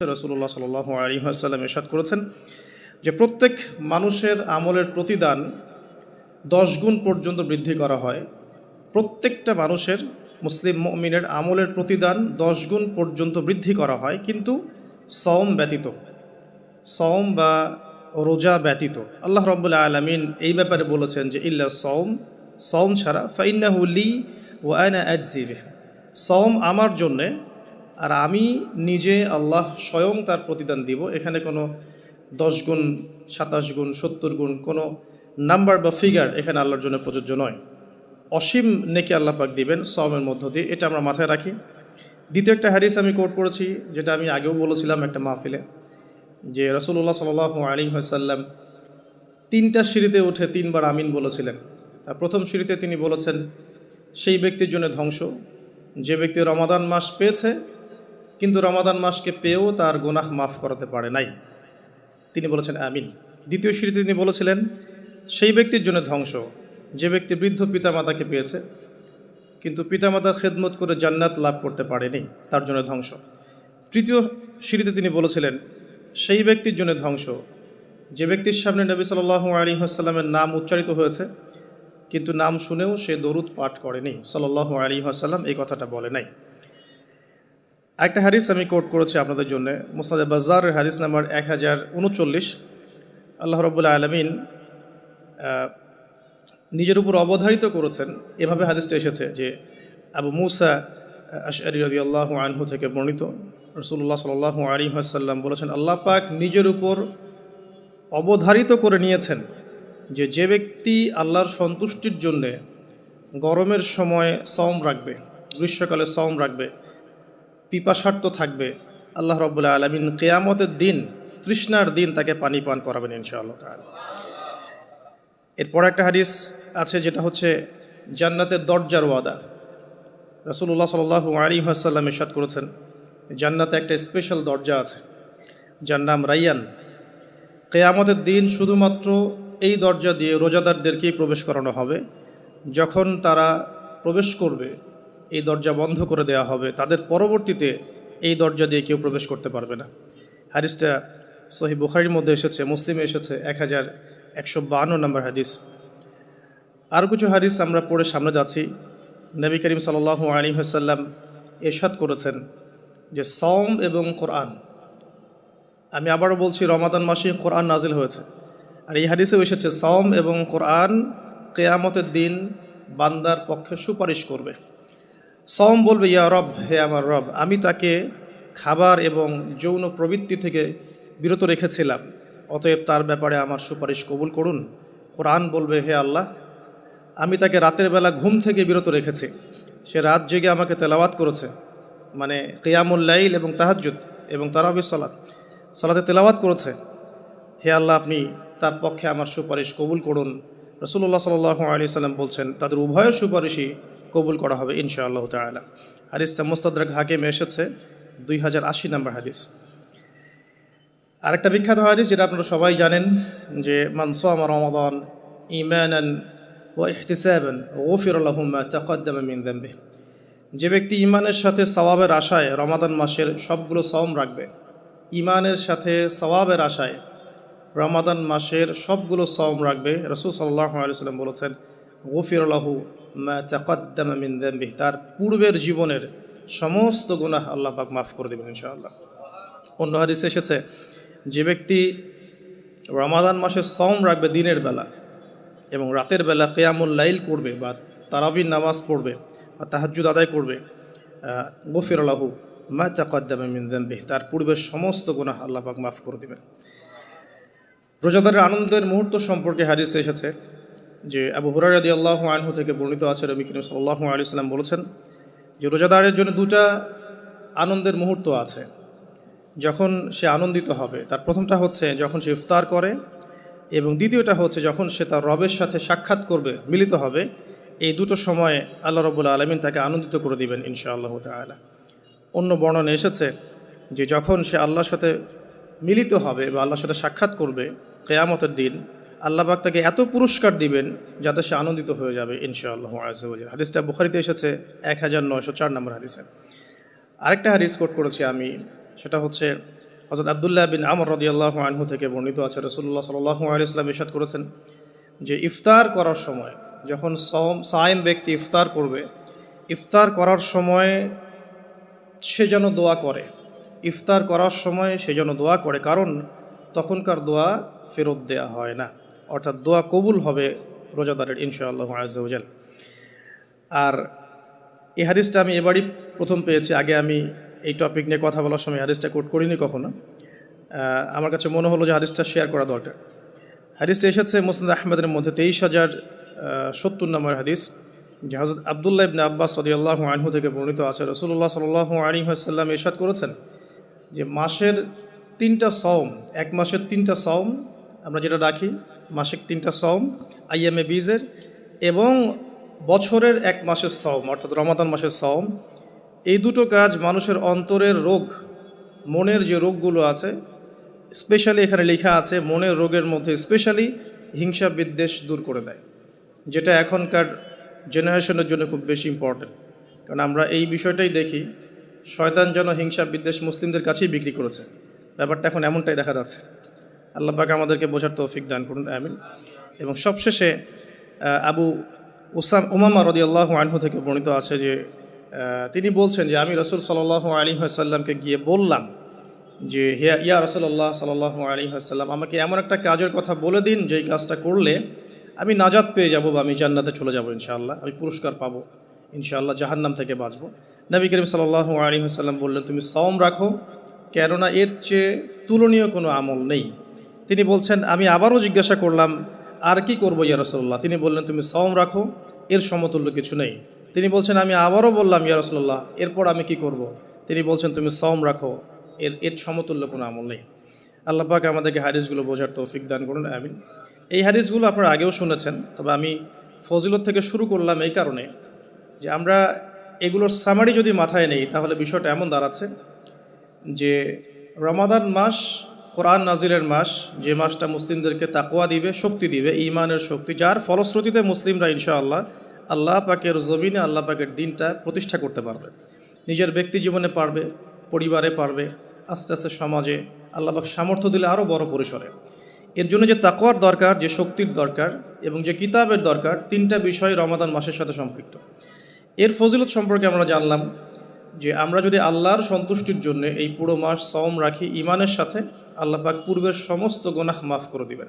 রসুল্লাহ সাল আলী আসাল্লাম এরশাদ করেছেন যে প্রত্যেক মানুষের আমলের প্রতিদান দশ গুণ পর্যন্ত বৃদ্ধি করা হয়। প্রত্যেকটা মানুষের মুসলিম মমিনের আমলের প্রতিদান দশ গুণ পর্যন্ত বৃদ্ধি করা হয়, কিন্তু সওম ব্যতীত। সওম বা রোজা ব্যতীত। আল্লাহ রব্বুল্লা আলমিন এই ব্যাপারে বলেছেন যে, ইল্লা সওম সওম ছাড়া ফাইন্নাহুলি ও আয়না অ্যাজিবে সওম আমার জন্যে আর আমি নিজে আল্লাহ স্বয়ং তার প্রতিদান দিব। এখানে কোনো দশ গুণ, সাতাশ গুণ, সত্তর গুণ, কোনো নাম্বার বা ফিগার এখানে আল্লাহর জন্য প্রযোজ্য নয়। অসীম নেকি আল্লাহ পাক দিবেন সওমের মধ্য দিয়ে। এটা আমরা মাথায় রাখি। দ্বিতীয় একটা হ্যারিস আমি কোট করেছি, যেটা আমি আগেও বলেছিলাম একটা মাহফিলে, যে রসুল্লাহ সাল আলী হাসাল্লাম তিনটা সিঁড়িতে উঠে তিনবার আমিন বলেছিলেন। তার প্রথম সিঁড়িতে তিনি বলেছেন, সেই ব্যক্তির জন্য ধ্বংস। যে ব্যক্তি রমাদান মাস পেয়েছে কিন্তু রমাদান মাসকে পেয়েও তার গোনাহ মাফ করাতে পারে নাই। তিনি বলেছেন, আমিন। দ্বিতীয় সিঁড়িতে তিনি বলেছিলেন, সেই ব্যক্তির জন্য ধ্বংস। যে ব্যক্তি বৃদ্ধ পিতামাতাকে পেয়েছে, কিন্তু পিতামাতার খেদমত করে জান্নাত লাভ করতে পারেনি, তার জন্য ধ্বংস। তৃতীয় সিঁড়িতে তিনি বলেছিলেন, সেই ব্যক্তির জন্য ধ্বংস। যে ব্যক্তির সামনে নবী সাল আলী আসাল্লামের নাম উচ্চারিত হয়েছে, কিন্তু নাম শুনেও সে দরুদ পাঠ করেনি। সাল্লাহ আলী আসাল্লাম এই কথাটা বলে নাই। একটা হাদিস আমি কোট করেছি আপনাদের জন্য। মুসাদ বাজারের হাদিস নাম্বার এক হাজার উনচল্লিশ। আল্লাহ রবুল্লা আলমিন নিজের উপর অবধারিত করেছেন। এভাবে হাদিসটা এসেছে যে আবু মুসা আশআরি রদি আল্লাহ আনহু থেকে বর্ণিত। রসুল্লাহ সাল আলী আসাল্লাম বলেছেন, আল্লাহ পাক নিজের উপর অবধারিত করে নিয়েছেন যে যে ব্যক্তি আল্লাহর সন্তুষ্টির জন্যে গরমের সময় সম রাখবে, গ্রীষ্মকালে সম রাখবে পিপাসার্থ থাকবে। আল্লাহ রব্বুল্লাহ আলমিন কেয়ামতের দিন, তৃষ্ণার দিন তাকে পানি পান করাবেন ইনশাআল্লাহ এরপর একটা হাদিস আছে যেটা হচ্ছে জান্নাতের দরজার ওয়াদা। রসুল্লাহ সাল আলী আসাল্লাম ইসাদ করেছেন, জান্নাতে একটা স্পেশাল দরজা আছে, যার নাম রাইয়ান। কেয়ামতের দিন শুধুমাত্র এই দরজা দিয়ে রোজাদারদেরকেই প্রবেশ করানো হবে, যখন তারা প্রবেশ করবে। এই দরজা বন্ধ করে দেওয়া হবে। তাদের পরবর্তীতে এই দরজা দিয়ে কেউ প্রবেশ করতে পারবে না। হাদিসটা সহি বুখারির মধ্যে এসেছে, মুসলিমে এসেছে এক হাজার একশো নম্বর হাদিস। আরও কিছু হাদিস আমরা পড়ে সামনে যাচ্ছি। নবী করিম সাল আলী হাসাল্লাম এরশাদ করেছেন যে সম এবং কোরআন। আমি আবারও বলছি, রমাদান মাসে কোরআন নাজিল হয়েছে। আর এই হাদিসেও এসেছে সম এবং কোরআন কেয়ামতের দিন বান্দার পক্ষে সুপারিশ করবে। সম বলবে, ইয়া রব, হে আমার রব, আমি তাকে খাবার এবং যৌন প্রবৃত্তি থেকে বিরত রেখেছিলাম। অতএব তার ব্যাপারে আমার সুপারিশ কবুল করুন। কোরআন বলবে, হে আল্লাহ, আমি তাকে রাতের বেলা ঘুম থেকে বিরত রেখেছি। সে রাত জেগে আমাকে তেলাওয়াত করেছে মানে কেয়ামুল্লাইল এবং তাহাজুদ এবং তারাবি সালাত, সালাতে তেলাওয়াত করেছে। হে আল্লাহ, আপনি তার পক্ষে আমার সুপারিশ কবুল করুন। রসুল্লাহ সাল আলী সাল্লাম বলছেন, তাদের উভয়ের সুপারিশই কবুল করা হবে, ইনশাআল্লাহ তালা হাদিসটা মোস্তাদরাক হাকিম এসেছে, দুই হাজার আশি নম্বর হাদিস। আরেকটা বিখ্যাত হাদিস যেটা আপনারা সবাই জানেন যে মানসাম রমাদান ইমানান ও ইহতিসাবান ওফির দাম্বে যে ব্যক্তি ইমানের সাথে সওয়াবের আশায় রমাদান মাসের সবগুলো সওম রাখবে ইমানের সাথে সওয়াবের আশায় রমাদান মাসের সবগুলো সওম রাখবে, রসুল সাল্লাহ আলু সাল্লাম বলেছেন গফির আল্লাহু মা চাকাদ্দামা মিন দাম্বি তার পূর্বের জীবনের সমস্ত গুনাহ আল্লাহ পাক মাফ করে দেবেন ইনশাআল্লাহ। অন্য হাদিস এসেছে, যে ব্যক্তি রমাদান মাসে সম রাখবে দিনের বেলা এবং রাতের বেলা কেয়ামুল লাইল করবে বা তারাবির নামাজ পড়বে বা তাহাজুদ আদায় করবে গফির আল্লাহু মা চাকাদ্দামা মিন দাম্বি তার পূর্বের সমস্ত গুনাহ আল্লাহ পাক মাফ করে দেবেন। রোজাদারের আনন্দের মুহূর্ত সম্পর্কে হাদিস এসেছে যে আবু হুরারদি আল্লাহ আনহু থেকে বর্ণিত আছে রবি কিরম সাল্লাহ আলি সাল্লাম বলেছেন যে রোজাদারের জন্য দুটা আনন্দের মুহূর্ত আছে। যখন সে আনন্দিত হবে, তার প্রথমটা হচ্ছে যখন সে ইফতার করে এবং দ্বিতীয়টা হচ্ছে যখন সে তার রবের সাথে সাক্ষাৎ করবে, মিলিত হবে, এই দুটো সময়ে আল্লাহ রবুল্লা আলমিন তাকে আনন্দিত করে দিবেন ইনশা আল্লাহ তালা অন্য বর্ণনে এসেছে যে যখন সে আল্লাহর সাথে মিলিত হবে বা আল্লাহর সাথে সাক্ষাৎ করবে, কেয়ামতের দিন আল্লাহবাক তাকে এত পুরস্কার দিবেন যাতে সে আনন্দিত হয়ে যাবে, ইনশাআল্লাহ আজল হাদিসটা বুখারিতে এসেছে এক হাজার নয়শো চার নম্বর হাদিসে। আরেকটা হাদিস কোট করেছি আমি, সেটা হচ্ছে হজরত আবদুল্লাহ বিন আমর রদিয়াল্লাহ আনহু থেকে বর্ণিত আছে রসুল্লাহ সাল্লাহ আলিয়াল্লাম ইসাদ করেছেন যে ইফতার করার সময়, যখন সম সায়েম ব্যক্তি ইফতার করবে, ইফতার করার সময় সে যেন দোয়া করে। ইফতার করার সময় সে যেন দোয়া করে, কারণ তখনকার দোয়া ফেরত দেয়া হয় না। অর্থাৎ দোয়া কবুল হবে রোজাদারের, ইনশাআল্লাহ আজাল আর এই হাদিসটা আমি এবারই প্রথম পেয়েছি। আগে আমি এই টপিক নিয়ে কথা বলার সময় হাদিসটা কোট করিনি কখনো। আমার কাছে মনে হলো যে হাদিসটা শেয়ার করা দরকার। হাদিসটা এসেছে মুসলিম আহমেদের মধ্যে তেইশ হাজার সত্তর নম্বর হাদিস, যে হজরত আবদুল্লাহ ইবনে আব্বাস সদিয়াল্লাহ আনহু থেকে বর্ণিত আছে। রসুল্লাহ সাল আলী আসাল্লাম ইরশাদ করেছেন যে মাসের তিনটা সওম, এক মাসের তিনটা সওম আমরা যেটা রাখি মাসিক তিনটা সওম আইএমএ বীজের এবং বছরের এক মাসের সওম, অর্থাৎ রমাদান মাসের সওম। এই দুটো কাজ মানুষের অন্তরের রোগ, মনের যে রোগগুলো আছে স্পেশালি এখানে লেখা আছে, মনের রোগের মধ্যে স্পেশালি হিংসা বিদ্বেষ দূর করে দেয়, যেটা এখনকার জেনারেশনের জন্য খুব বেশি ইম্পর্টেন্ট কারণ আমরা এই বিষয়টাই দেখি, শয়তান যেন হিংসা বিদ্বেষ মুসলিমদের কাছেই বিক্রি করেছে। ব্যাপারটা এখন এমনটাই দেখা যাচ্ছে। আল্লাহ পাক আমাদেরকে বোঝার তৌফিক দান করুন, আমিন। এবং সবশেষে আবু ওসাম উমামা রদি আল্লাহ আনহু থেকে বর্ণিত আছে যে তিনি বলছেন যে, আমি রসুল সাল্লাহ আলী সাল্লামকে গিয়ে বললাম যে হিয়া ইয়া রসল্লাহ সাল্লাহ আলী আসাল্লাম আমাকে এমন একটা কাজের কথা বলে দিন, যেই কাজটা করলে আমি নাজাদ পেয়ে যাব বা আমি জান্নাতে চলে যাব, ইনশাআল্লাহ। আমি পুরস্কার পাবো, ইনশাআল্লাহ, জাহান্নাম থেকে বাঁচবো। নবী করিম সাল্লাহ আলী আসাল্লাম বললেন, তুমি সওম রাখো, কেননা এর চেয়ে তুলনীয় কোনো আমল নেই। তিনি বলছেন, আমি আবারও জিজ্ঞাসা করলাম, আর কি করব ইয়া রসল্লাহ তিনি বললেন, তুমি সওম রাখো, এর সমতুল্য কিছু নেই। তিনি বলছেন, আমি আবারও বললাম, ইয়া রসল্লাহ এরপর আমি কি করব। তিনি বলছেন, তুমি সওম রাখো, এর এর সমতুল্য কোনো আমল নেই। আল্লাপাক আমাদেরকে হাদিসগুলো বোঝার তৌফিক দান করুন, আমিন। এই হাদিসগুলো আপনারা আগেও শুনেছেন, তবে আমি ফজিলত থেকে শুরু করলাম এই কারণে যে আমরা এগুলোর সামারি যদি মাথায় নেই, তাহলে বিষয়টা এমন দাঁড়াচ্ছে যে রমাদান মাস কোরআন নাজিলের মাস, যে মাসটা মুসলিমদেরকে তাকোয়া দিবে, শক্তি দিবে ইমানের শক্তি, যার ফলশ্রুতিতে মুসলিমরা ইনশাআল্লাহ আল্লাহ পাকের জমিনে, আল্লাহ পাকের দিনটা প্রতিষ্ঠা করতে পারবে। নিজের ব্যক্তি জীবনে পারবে, পরিবারে পারবে, আস্তে আস্তে সমাজে আল্লাহ পাক সামর্থ্য দিলে আরও বড় পরিসরে। এর জন্য যে তাকওয়ার দরকার, যে শক্তির দরকার এবং যে কিতাবের দরকার, তিনটা বিষয় রমাদান মাসের সাথে সম্পৃক্ত। এর ফজিলত সম্পর্কে আমরা জানলাম যে আমরা যদি আল্লাহর সন্তুষ্টির জন্য এই পুরো মাস সওম রাখি ইমানের সাথে, আল্লাহ পাক পূর্বের সমস্ত গোনাহ মাফ করে দিবেন।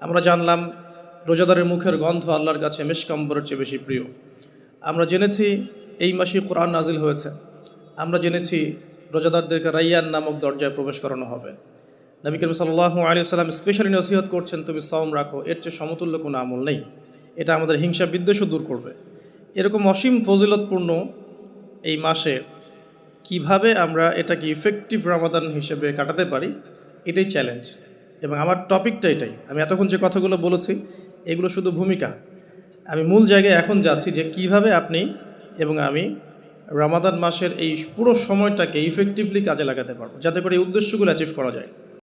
আমরা জানলাম রোজাদারের মুখের গন্ধ আল্লাহর কাছে মেশকাম্বরের চেয়ে বেশি প্রিয়। আমরা জেনেছি এই মাসে কোরআন নাজিল হয়েছে। আমরা জেনেছি রোজাদারদেরকে রাইয়ান নামক দরজায় প্রবেশ করানো হবে। নবী করিম সাল্লাহ আলী সাল্লাম স্পেশালি নসিহত করছেন, তুমি সওম রাখো, এর চেয়ে সমতুল্য কোনো আমল নেই। এটা আমাদের হিংসা বিদ্বেষও দূর করবে। এরকম অসীম ফজিলতপূর্ণ এই মাসে কীভাবে আমরা এটাকে ইফেক্টিভ রামাদান হিসেবে কাটাতে পারি, এটাই চ্যালেঞ্জ এবং আমার টপিকটা এটাই। আমি এতক্ষণ যে কথাগুলো বলেছি, এগুলো শুধু ভূমিকা। আমি মূল জায়গায় এখন যাচ্ছি যে কীভাবে আপনি এবং আমি রামাদান মাসের এই পুরো সময়টাকে ইফেক্টিভলি কাজে লাগাতে পারব, যাতে করে এই উদ্দেশ্যগুলো অ্যাচিভ করা যায়।